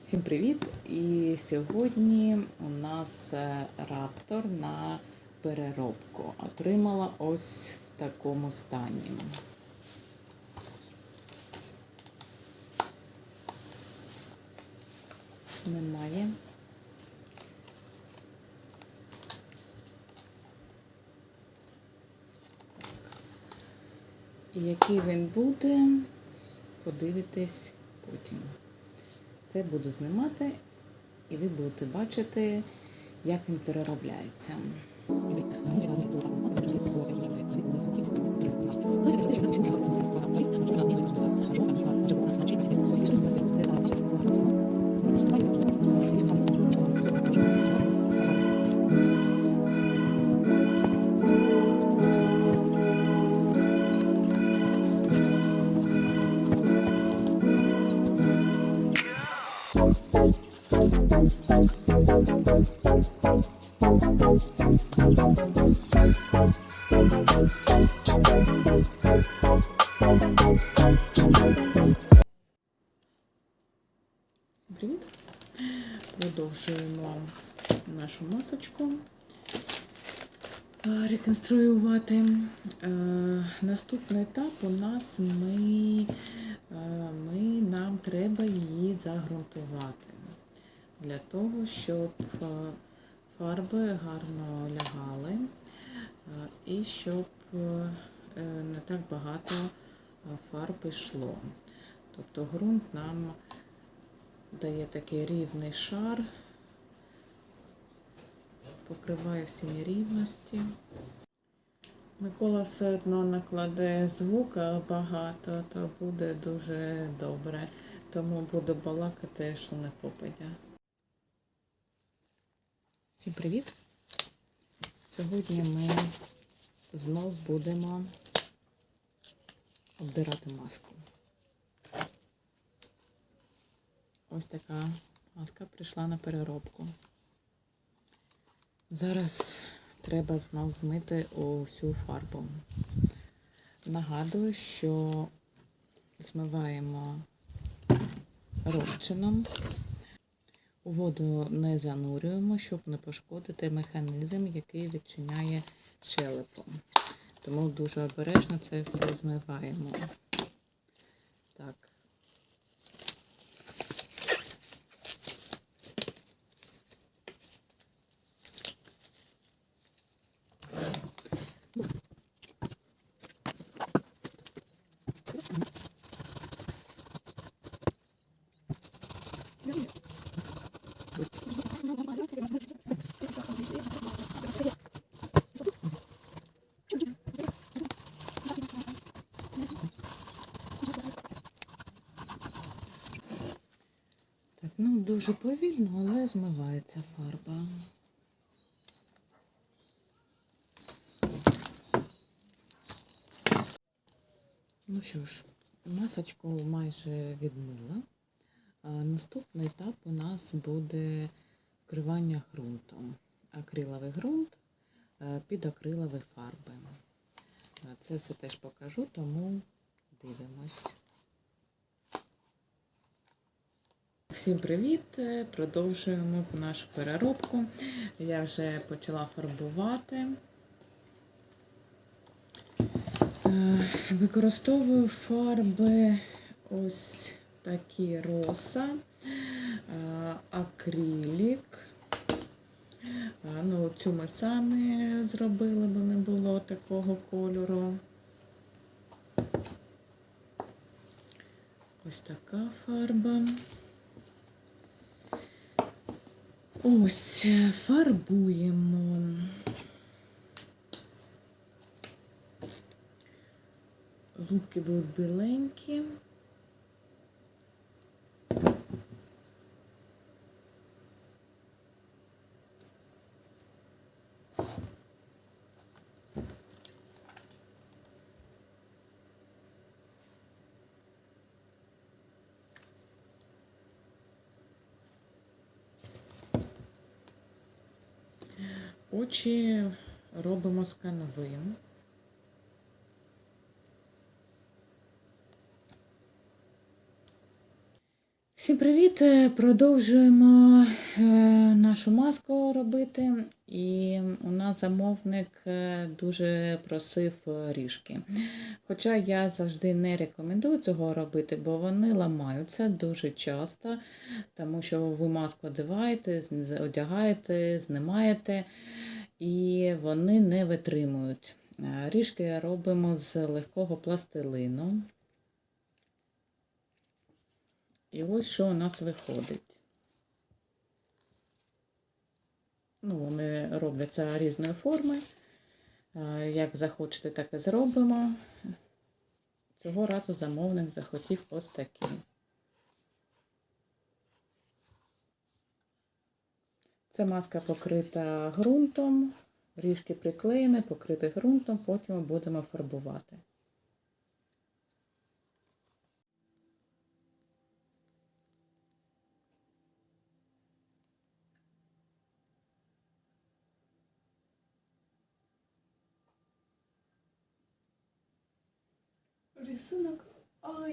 Всім привіт! І сьогодні у нас е, раптор на переробку. Отримала ось в такому стані. Немає. І який він буде, подивитесь потім. Це буду знімати, і ви будете бачити, як він переробляється. Привіт! Продовжуємо нашу масочку реконструювати. Е, Наступний етап у нас ми, ми, нам треба її загрунтувати для того, щоб е, фарби гарно лягали е, і щоб е, не так багато фарб йшло. Тобто ґрунт нам дає такий рівний шар, покриває всі нерівності. Микола все одно накладе звука багато, то буде дуже добре. Тому буду балакати, що не попадя. Всім привіт! Сьогодні ми знов будемо обдирати маску. Ось така маска прийшла на переробку. Зараз треба знов змити усю фарбу. Нагадую, що змиваємо розчином. У воду не занурюємо, щоб не пошкодити механізм, який відчиняє щелепу. Тому дуже обережно це все змиваємо. Так. Так, ну дуже повільно, але змивається фарба. Ну що ж, масочку майже відмила. Наступний етап у нас буде вкривання ґрунтом. Акриловий ґрунт е, під акрилові фарби. Це все теж покажу, тому дивимось. Всім привіт! Е, Продовжуємо нашу переробку. Я вже почала фарбувати. Е, Використовую фарби ось такі роса, акрилік. Ну, цю ми самі зробили, бо не було такого кольору. Ось така фарба. Ось, фарбуємо. Зубки будуть біленькі. Очі робимо з канвин. Всім привіт! Е, Продовжуємо е, нашу маску робити. І у нас замовник е, дуже просив ріжки. Хоча я завжди не рекомендую цього робити, бо вони ламаються дуже часто, тому що ви маску одягаєте, одягаєте, знімаєте, і вони не витримують. Ріжки робимо з легкого пластилину. І ось що у нас виходить. Ну, вони робляться різної форми. Як захочете, так і зробимо. Цього разу замовник захотів ось такі. Це маска покрита ґрунтом, ріжки приклеєні, покриті ґрунтом, потім будемо фарбувати. Рисунок. Ой.